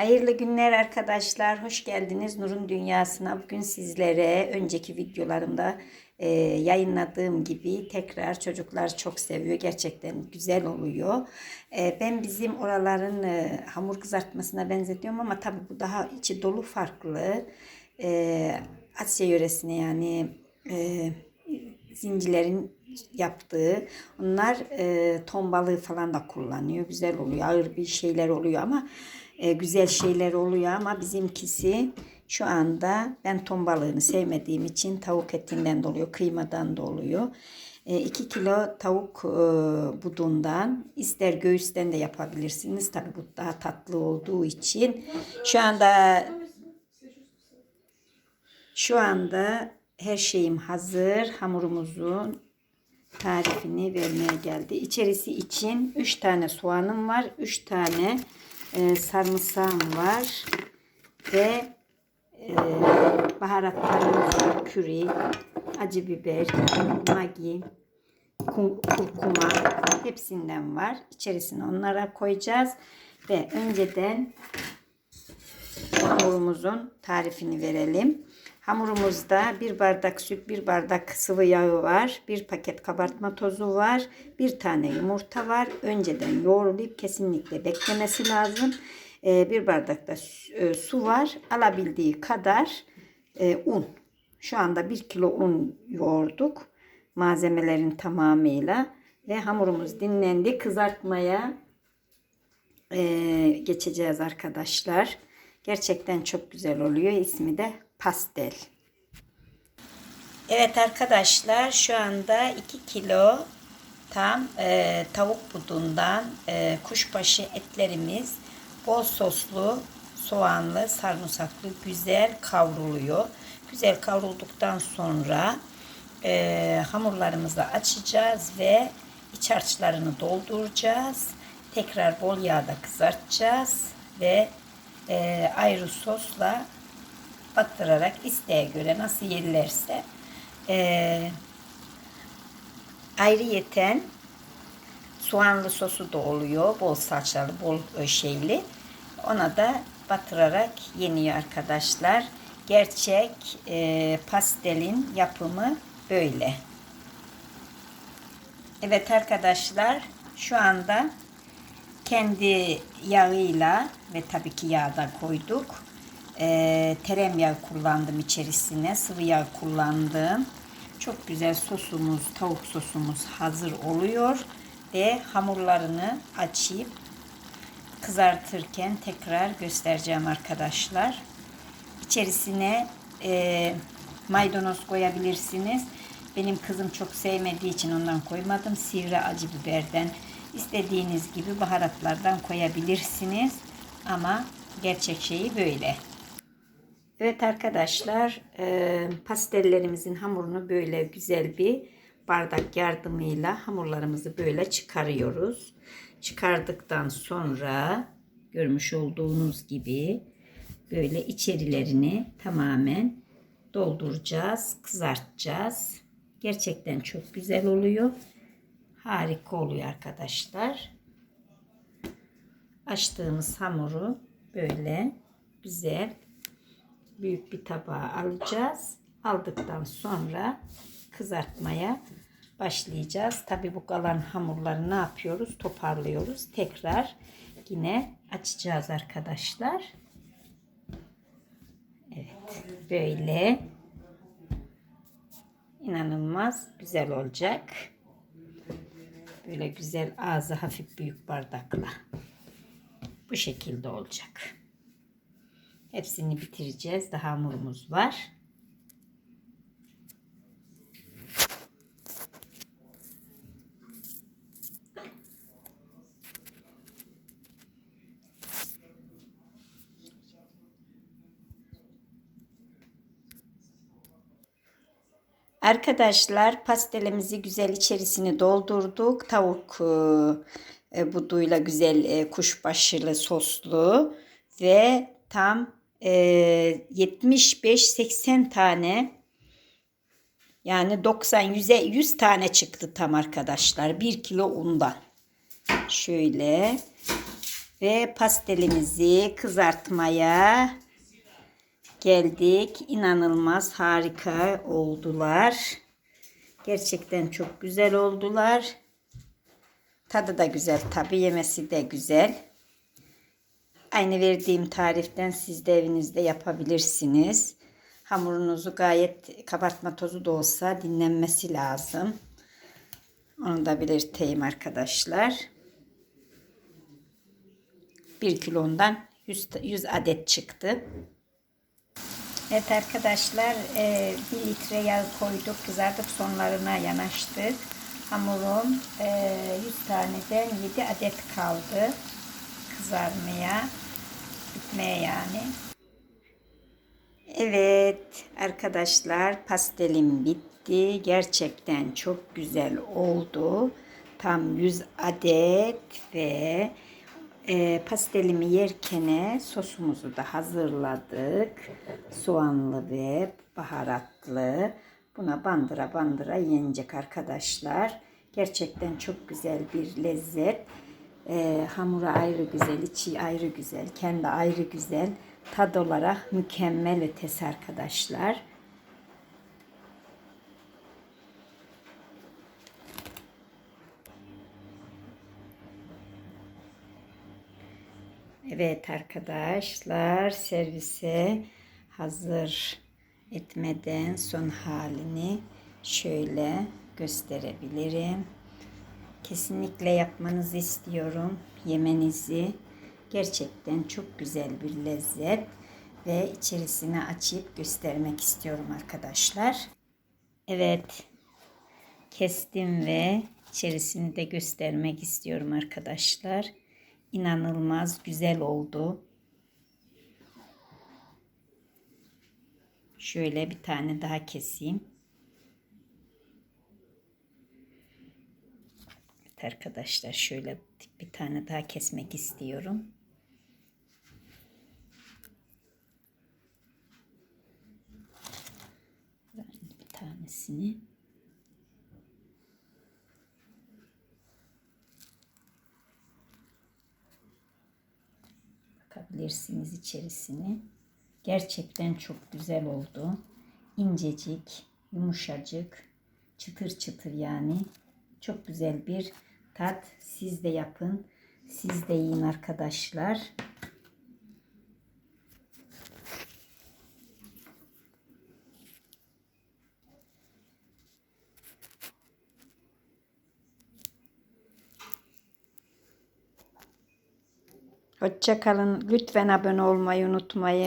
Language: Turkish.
Hayırlı günler arkadaşlar. Hoş geldiniz Nur'un Dünyası'na. Bugün sizlere önceki videolarımda e, yayınladığım gibi tekrar çocuklar çok seviyor. Gerçekten güzel oluyor. E, ben bizim oraların e, hamur kızartmasına benzetiyorum ama tabii bu daha içi dolu farklı. E, Asya yöresine yani e, zincilerin yaptığı. Onlar e, ton balığı falan da kullanıyor. Güzel oluyor. Ağır bir şeyler oluyor ama e, güzel şeyler oluyor ama bizimkisi şu anda ben ton balığını sevmediğim için tavuk etinden doluyor, kıymadan doluyor. 2 kilo tavuk e, budundan ister göğüsten de yapabilirsiniz. Tabii bu daha tatlı olduğu için. Şu anda şu anda her şeyim hazır. Hamurumuzun tarifini vermeye geldi. İçerisi için 3 tane soğanım var. 3 tane e, sarımsağım var. Ve e, baharatlarımız var. Küri, acı biber, magi, kum- kurkuma hepsinden var. İçerisine onlara koyacağız. Ve önceden hamurumuzun tarifini verelim. Hamurumuzda bir bardak süt, bir bardak sıvı yağı var, bir paket kabartma tozu var, bir tane yumurta var. Önceden yoğrulayıp kesinlikle beklemesi lazım. Ee, bir bardak da su- e, su var. Alabildiği kadar e, un. Şu anda bir kilo un yoğurduk malzemelerin tamamıyla ve hamurumuz dinlendi. Kızartmaya e, geçeceğiz arkadaşlar. Gerçekten çok güzel oluyor. İsmi de pastel. Evet arkadaşlar şu anda 2 kilo tam e, tavuk budundan e, kuşbaşı etlerimiz bol soslu soğanlı sarımsaklı güzel kavruluyor. Güzel kavrulduktan sonra e, hamurlarımızı açacağız ve iç harçlarını dolduracağız. Tekrar bol yağda kızartacağız ve e, ayrı sosla battırarak isteğe göre nasıl yerlerse e, ayrıyeten soğanlı sosu da oluyor. Bol salçalı, bol e, şeyli. Ona da batırarak yeniyor arkadaşlar. Gerçek e, pastelin yapımı böyle. Evet arkadaşlar şu anda kendi yağıyla ve tabii ki yağda koyduk. Ee, tereyağı kullandım içerisine. Sıvı yağ kullandım. Çok güzel sosumuz, tavuk sosumuz hazır oluyor. Ve hamurlarını açıp kızartırken tekrar göstereceğim arkadaşlar. İçerisine e, maydanoz koyabilirsiniz. Benim kızım çok sevmediği için ondan koymadım. Sivri acı biberden istediğiniz gibi baharatlardan koyabilirsiniz. Ama gerçek şeyi böyle. Evet arkadaşlar e, pastellerimizin hamurunu böyle güzel bir bardak yardımıyla hamurlarımızı böyle çıkarıyoruz. Çıkardıktan sonra görmüş olduğunuz gibi böyle içerilerini tamamen dolduracağız, kızartacağız. Gerçekten çok güzel oluyor. Harika oluyor arkadaşlar. Açtığımız hamuru böyle güzel büyük bir tabağa alacağız. Aldıktan sonra kızartmaya başlayacağız. Tabi bu kalan hamurları ne yapıyoruz? Toparlıyoruz. Tekrar yine açacağız arkadaşlar. Evet. Böyle inanılmaz güzel olacak. Böyle güzel ağzı hafif büyük bardakla. Bu şekilde olacak. Hepsini bitireceğiz. Daha hamurumuz var. Arkadaşlar pastelimizi güzel içerisini doldurduk. Tavuk e, e, buduyla güzel e, kuşbaşılı soslu ve tam 75-80 tane yani 90 100'e 100 tane çıktı tam arkadaşlar. 1 kilo undan. Şöyle Ve pastelimizi kızartmaya geldik. İnanılmaz harika oldular. Gerçekten çok güzel oldular. Tadı da güzel tabi yemesi de güzel. Aynı verdiğim tariften siz de evinizde yapabilirsiniz. Hamurunuzu gayet kabartma tozu da olsa dinlenmesi lazım. Onu da belirteyim arkadaşlar. 1 kilondan 100, 100 adet çıktı. Evet arkadaşlar 1 litre yağ koyduk kızardık sonlarına yanaştık. Hamurum 100 taneden 7 adet kaldı kızarmaya bitmeye yani. Evet arkadaşlar pastelim bitti. Gerçekten çok güzel oldu. Tam 100 adet ve e, pastelimi yerken sosumuzu da hazırladık. Soğanlı ve baharatlı. Buna bandıra bandıra yenecek arkadaşlar. Gerçekten çok güzel bir lezzet. E, hamuru ayrı güzel, içi ayrı güzel, kendi ayrı güzel. Tad olarak mükemmel ötesi arkadaşlar. Evet arkadaşlar servise hazır etmeden son halini şöyle gösterebilirim. Kesinlikle yapmanızı istiyorum. Yemenizi gerçekten çok güzel bir lezzet ve içerisine açıp göstermek istiyorum arkadaşlar. Evet. Kestim ve içerisini de göstermek istiyorum arkadaşlar. İnanılmaz güzel oldu. Şöyle bir tane daha keseyim. Evet arkadaşlar şöyle bir tane daha kesmek istiyorum. Bir tanesini bakabilirsiniz içerisini. Gerçekten çok güzel oldu. İncecik, yumuşacık, çıtır çıtır yani. Çok güzel bir tat. Siz de yapın. Siz de yiyin arkadaşlar. Hoşça kalın. Lütfen abone olmayı unutmayın.